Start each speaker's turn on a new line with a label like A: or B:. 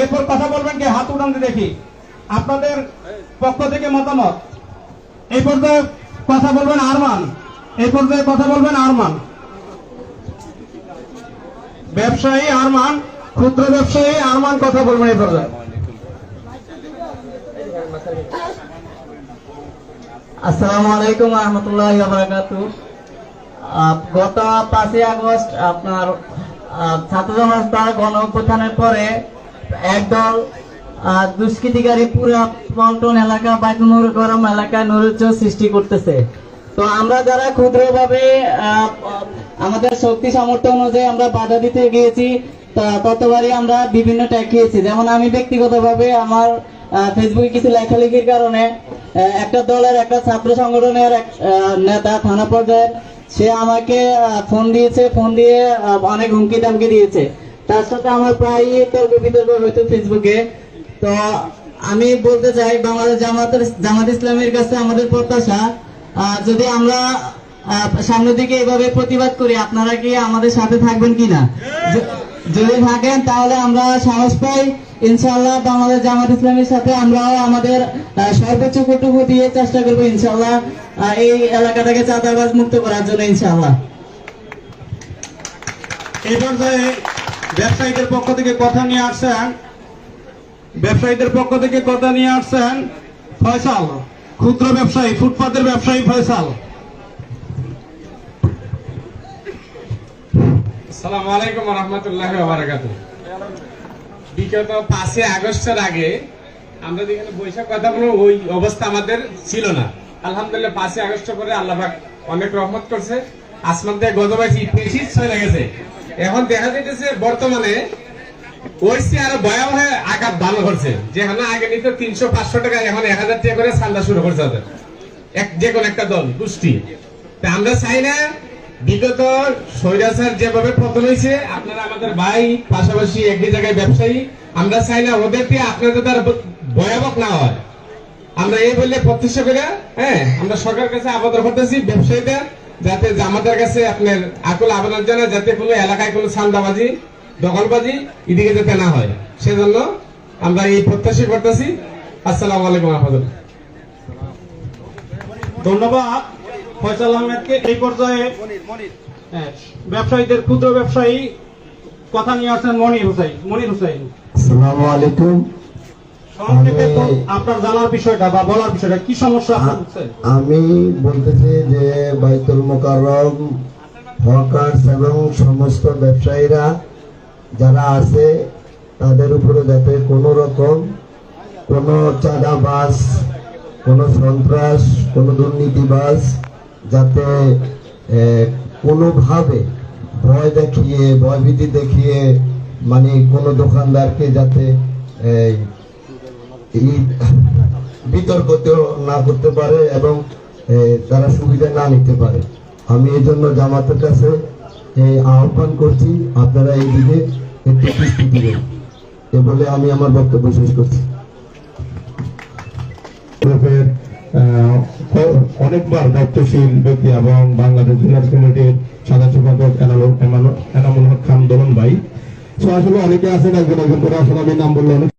A: এরপর কথা বলবেন কি? হাত উঠান দেখি। আপনাদের পক্ষ থেকে মতামত। এই পর্যায়ে কথা বলবেন আরমান। এই পর্যায়ে কথা বলবেন আরমান। ব্যবসায়ী আরমান, ক্ষুদ্র ব্যবসায়ী আরমান, কথা বলবেন এই পর্যায়ে।
B: আসসালামু আলাইকুম রহমতুল্লাহ গত পাঁচই আগস্ট আপনার ছাত্র জনতা গণ অভ্যুত্থানের পরে একদল দুষ্কৃতিকারী পুরা পল্টন এলাকা বাইতুনুর গরম এলাকায় নৈরাজ্য সৃষ্টি করতেছে। তো আমরা যারা ক্ষুদ্রভাবে আমাদের শক্তি সামর্থ্য অনুযায়ী আমরা বাধা দিতে গিয়েছি ততবারই আমরা বিভিন্ন ট্যাগ যেমন আমি ব্যক্তিগতভাবে আমার ফেসবুকে কিছু লেখালেখির কারণে একটা দলের একটা ছাত্র সংগঠনের এক নেতা থানা পর্যায়ে, সে আমাকে ফোন দিয়েছে ফোন দিয়ে অনেক হুমকি দামকি দিয়েছে। তার সাথে আমার প্রায় তর্ক বিতর্ক ফেসবুকে তো আমি বলতে চাই বাংলাদেশ জামাতের জামাত ইসলামের কাছে আমাদের প্রত্যাশা যদি আমরা দিকে এভাবে প্রতিবাদ করি আপনারা কি আমাদের সাথে থাকবেন কিনা? যদি থাকেন তাহলে আমরা সাহস পাই। ইনশাআল্লাহ বাংলাদেশ জামাত ইসলামের সাথে আমরাও আমাদের সর্বোচ্চ কটুকু দিয়ে চেষ্টা করব ইনশাআল্লাহ আহ, এই এলাকাটাকে চাঁদাবাজ মুক্ত করার জন্য ইনশাআল্লাহ।
A: এই পর্যায়ে ব্যবসায়ীদের পক্ষ থেকে কথা নিয়ে আসছেন। ব্যবসায়ীদের পক্ষ থেকে কথা নিয়ে আসছেন ফয়সাল, ক্ষুদ্র ব্যবসায়ী, ফুটপাতের ব্যবসায়ী ফয়সাল।
C: আসসালামু আলাইকুম রহমতুল্লাহ বিগত পাঁচই আগস্টের আগে আমরা যেখানে বৈশাখ কথা বলব, ওই অবস্থা আমাদের ছিল না। আলহামদুলিল্লাহ পাঁচই আগস্ট পরে আল্লাহ অনেক রহমত করছে। আসমান গতবাইছি বেশি চলে গেছে। এখন দেখা যাইতেছে বর্তমানে ওই আরও ভয়াবহ আঘাত ভালো করছে। যেখানে আগে নিত তিনশো, পাঁচশো টাকা, এখন এক হাজার টাকা করে চান্দা শুরু করছে ওদের। এক যে কোনো একটা দল, গোষ্ঠী। তা আমরা চাই না বিগত সৈরাচার যেভাবে পতন হয়েছে, আপনারা আমাদের ভাই, পাশাপাশি একই জায়গায় ব্যবসায়ী, আমরা চাই না ওদেরকে আপনাদের তার ভয়াবহ না হয়। আমরা এই বললে প্রত্যাশা করে হ্যাঁ আমরা সরকারের কাছে আবেদন করতেছি, ব্যবসায়ীদের যাতে আমাদের কাছে আপনার আকুল আবেদন জানায় যাতে কোনো এলাকায় কোনো চান্দাবাজি দখলবাজি এদিকে যাতে না হয়। সেজন্য আমরা এই প্রত্যাশা করতেছি। আসসালামু আলাইকুম রহমতুল্লাহ।
A: ধন্যবাদ। ফয়সাল আহমেদকে এই পর্যায়ে হ্যাঁ, ব্যবসায়ীদের ক্ষুদ্র ব্যবসায়ী কথা নিয়ে আসছেন মনির হুসাইন। মনির হুসাইন।
D: আসসালামু আলাইকুম।
A: আপনার জানার বিষয়টা বা বলার বিষয়টা কি সমস্যা
D: আমি বলতেছি যে বাইতুল মোকাররম হকার্স এবং সমস্ত ব্যবসায়ীরা যারা আছে তাদের উপরে যাতে কোনো রকম কোনো চাঁদাবাজ কোনো সন্ত্রাস কোনো দুর্নীতিবাজ যাতে কোনোভাবে ভয় দেখিয়ে ভয়ভীতি দেখিয়ে মানে কোনো দোকানদারকে যাতে এই না করতে পারে এবং তারা সুবিধা না নিতে পারে। আমি এই জন্য জামাতের কাছে আহ্বান করছি, আপনারা এই দিকে একটু দৃষ্টি দিবেন। এ বলে আমি আমার বক্তব্য শেষ করছি।
E: অনেকবার দায়িত্বশীল ব্যক্তি এবং বাংলাদেশ জুনিয়র কমিটির সাধারণ সম্পাদক এনামুল হক খান দোলন ভাই। তো আসলে অনেকে আছেন, একজন একজন করে আসলে আমি নাম বললে অনেক